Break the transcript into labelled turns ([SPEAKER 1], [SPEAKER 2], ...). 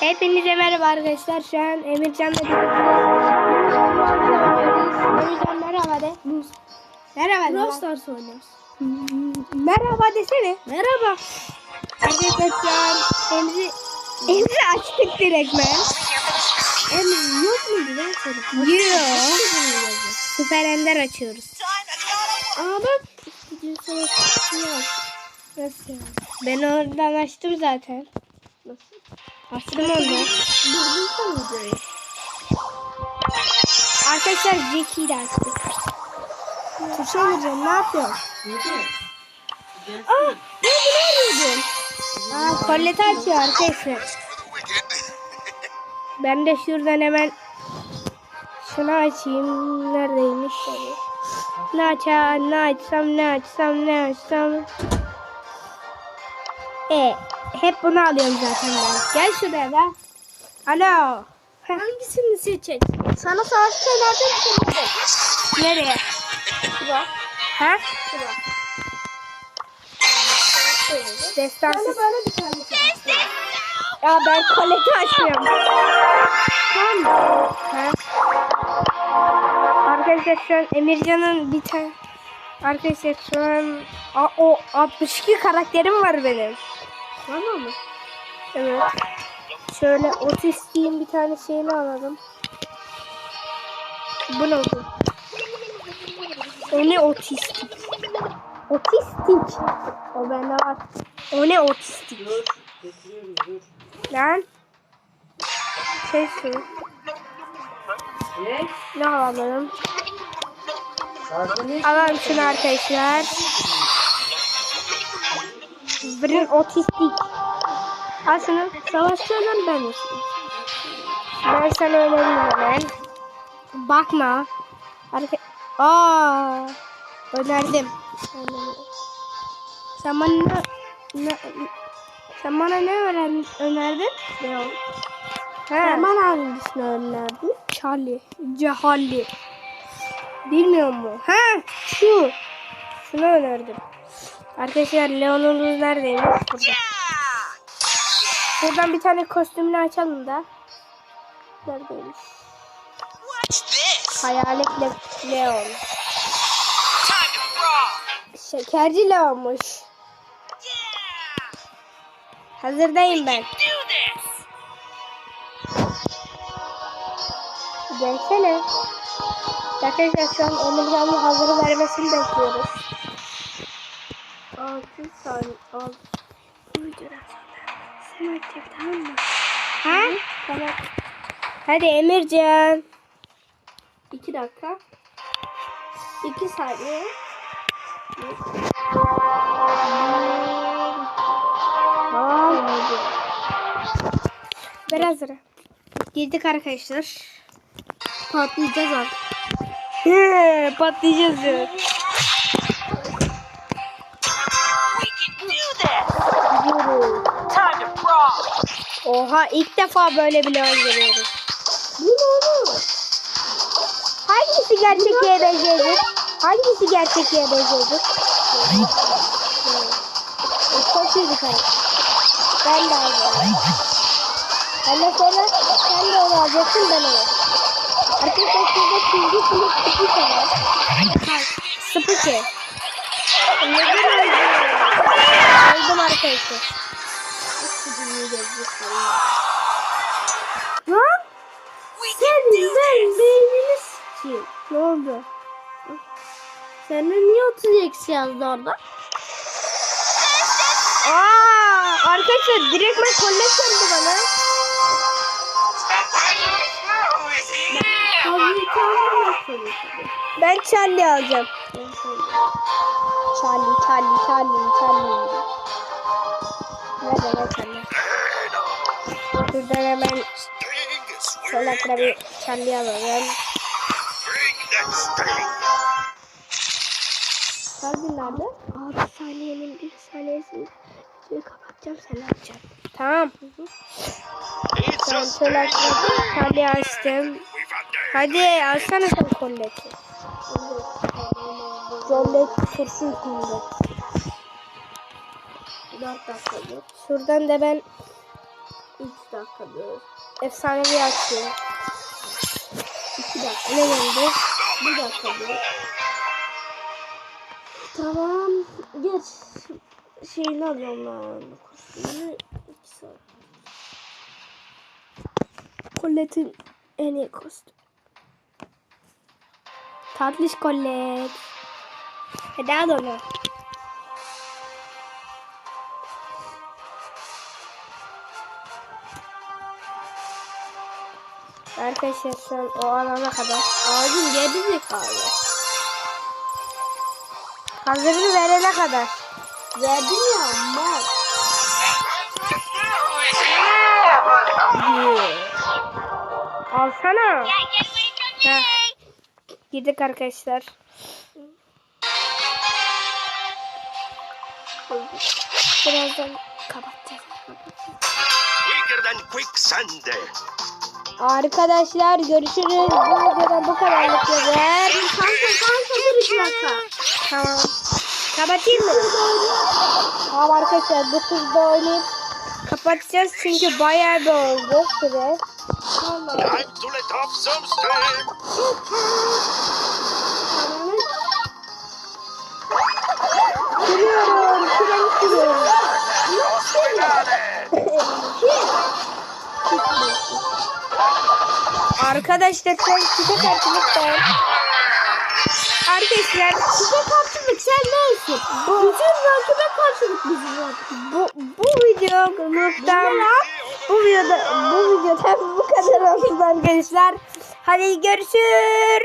[SPEAKER 1] Hepinize merhaba arkadaşlar. Şu an Emircan'la birlikte Emircan merhaba de. Merhaba de.
[SPEAKER 2] Brawl Stars oynuyoruz.
[SPEAKER 1] Merhaba desene.
[SPEAKER 2] Merhaba.
[SPEAKER 1] Arkadaşlar elimizi, elimizi açtık direkt ben.
[SPEAKER 2] Emir yok muydu lan senin?
[SPEAKER 1] Yok. Süper Ender açıyoruz.
[SPEAKER 2] Aa bak.
[SPEAKER 1] Nasıl? Ben oradan açtım zaten.
[SPEAKER 2] Nasıl?
[SPEAKER 1] Açtım onu.
[SPEAKER 2] Durdursana videoyu.
[SPEAKER 1] Arkadaşlar Jackie'yi de açtık. Tuşa gireceğim. Ne yapıyorsun? Aa, ne bu ne arıyordun? Aa, kolleti açıyor arkadaşlar. Ben de şuradan hemen şunu açayım. Neredeymiş? Ne açar, ne açsam, ne açsam, ne açsam. E, hep bunu alıyorum zaten ben. Gel şuraya da. Alo.
[SPEAKER 2] Hangisini seçecek?
[SPEAKER 1] Sana savaş şeylerden soruldu. Nereye?
[SPEAKER 2] Şura.
[SPEAKER 1] Ha?
[SPEAKER 2] Şura.
[SPEAKER 1] Destansız.
[SPEAKER 2] Bana bir tane seç.
[SPEAKER 1] Ya ben koleti açmıyorum. Tamam mı? Ha? Arkadaşlar şu an Emircan'ın bir tane Arkadaşlar şu an a, o 62 karakterim var benim.
[SPEAKER 2] Tamam mı?
[SPEAKER 1] Evet. Şöyle otistiğin bir tane şeyini alalım. Bu ne oldu? O ne otistik? Otistik. O bende var. O ne otistik? Lan. Şey su.
[SPEAKER 2] Ne?
[SPEAKER 1] Ne alalım? Alalım şunu arkadaşlar. Birin otistik. Al şunu.
[SPEAKER 2] Savaşçılardan ben olsun.
[SPEAKER 1] Ben sana önereyim hemen. Bakma. Arka... Aa, önerdim. Sen bana ne, ne- sen bana ne öğren, önerdin?
[SPEAKER 2] Ne o?
[SPEAKER 1] He.
[SPEAKER 2] Hemen hangisini önerdin?
[SPEAKER 1] Charlie. Cehalli. Bilmiyor mu? Ha, şu. Şunu önerdim. Arkadaşlar Leon'un neredeymiş? Burada. Buradan bir tane kostümünü açalım da. Neredeymiş? Hayalet Le- Leon. Şekerci Leon'muş. Hazırdayım ben. Gelsene. Arkadaşlar şu an omurgamı hazır vermesini bekliyoruz.
[SPEAKER 2] 6 saniye. 6. Bu videodan sonra sen açacak tamam mı?
[SPEAKER 1] Ha? Tamam. Hadi Emircan.
[SPEAKER 2] 2 dakika. 2 saniye.
[SPEAKER 1] Tamam. Ver hazır. Girdik arkadaşlar.
[SPEAKER 2] Patlayacağız artık.
[SPEAKER 1] Patlayacağız diyor. Oha ilk defa böyle bir leon görüyoruz.
[SPEAKER 2] Bu ne oğlum?
[SPEAKER 1] Hangisi gerçekliğe benzeyecek? Hangisi gerçekliğe? O çok iyi bir karakter. Ben de alacağım. Ben de sonra sen de onu alacaksın ben onu. Arkadaşlar şurada çizgi film sıkı var. Sıpıkı. Neden
[SPEAKER 2] Sen beynini.
[SPEAKER 1] Ne oldu?
[SPEAKER 2] Senin niye 30 eksi yazdı orada?
[SPEAKER 1] Aa, arkadaşlar direkt ben kollet geldi bana. Ben Charlie alacağım. Charlie, Charlie, Charlie, Charlie. Nerede lan Charlie? Şuradan hemen solakla bir Charlie alalım. Charlie nerede? 6 saniyenin 1 saniyesini suyu kapatacağım sen açacağım. Tamam. Ben solakla Charlie açtım. Hadi alsana sen kolleti. Collet kurşun kollet.
[SPEAKER 2] 4 dakika.
[SPEAKER 1] Şuradan da ben
[SPEAKER 2] Üç dakikadır.
[SPEAKER 1] Efsanevi aksiyon.
[SPEAKER 2] 2 dakika.
[SPEAKER 1] Ne geldi?
[SPEAKER 2] 1 dakikadır. Tamam. Geç. Şeyini alıyorum ben. Kostümünü 2 saat.
[SPEAKER 1] Colette'in en iyi kostüm. Tatlış Colette. Hadi al Arkadaşlar sen o alana kadar ağacın geri zekalı. Hazırını verene kadar.
[SPEAKER 2] Verdim ya ama.
[SPEAKER 1] Alsana. Heh. Girdik arkadaşlar. Birazdan kapatacağız.
[SPEAKER 3] Quicker than quicksand.
[SPEAKER 1] Arkadaşlar görüşürüz. Bu videoda bu kadarlık yeter.
[SPEAKER 2] Kanka kanka dur 2 dakika.
[SPEAKER 1] Tamam. Kapatayım mı? Tamam arkadaşlar bu turda oynayıp kapatacağız çünkü bayağı bir oldu süre.
[SPEAKER 3] Time to let off some steam.
[SPEAKER 1] Sürüyorum. Süreni sürüyorum. Arkadaşlar sen çiçek kartılıktan. Arkadaşlar
[SPEAKER 2] Size karşılık sen neysin? Bütün rakibe karşılık bizim
[SPEAKER 1] bu bu videoluktan bu videoda bu videoda bu kadar olsun arkadaşlar. Hadi görüşürüz.